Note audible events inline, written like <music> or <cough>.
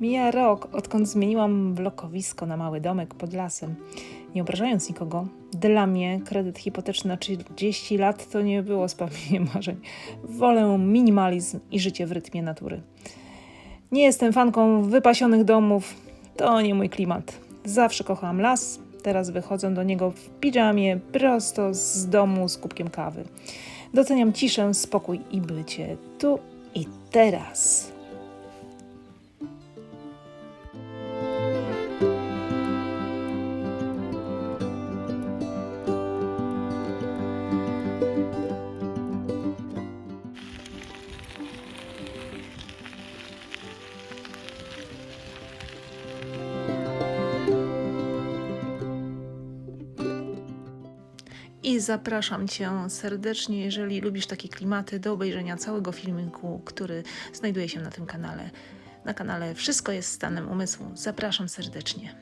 Mija rok, odkąd zmieniłam blokowisko na mały domek pod lasem. Nie obrażając nikogo, dla mnie kredyt hipoteczny na 30 lat to nie było spełnienie <laughs> marzeń. Wolę minimalizm i życie w rytmie natury. Nie jestem fanką wypasionych domów, to nie mój klimat. Zawsze kocham las, teraz wychodzę do niego w piżamie prosto z domu z kubkiem kawy. Doceniam ciszę, spokój i bycie tu i teraz. I zapraszam Cię serdecznie, jeżeli lubisz takie klimaty, do obejrzenia całego filmiku, który znajduje się na tym kanale. Na kanale Wszystko jest stanem umysłu. Zapraszam serdecznie.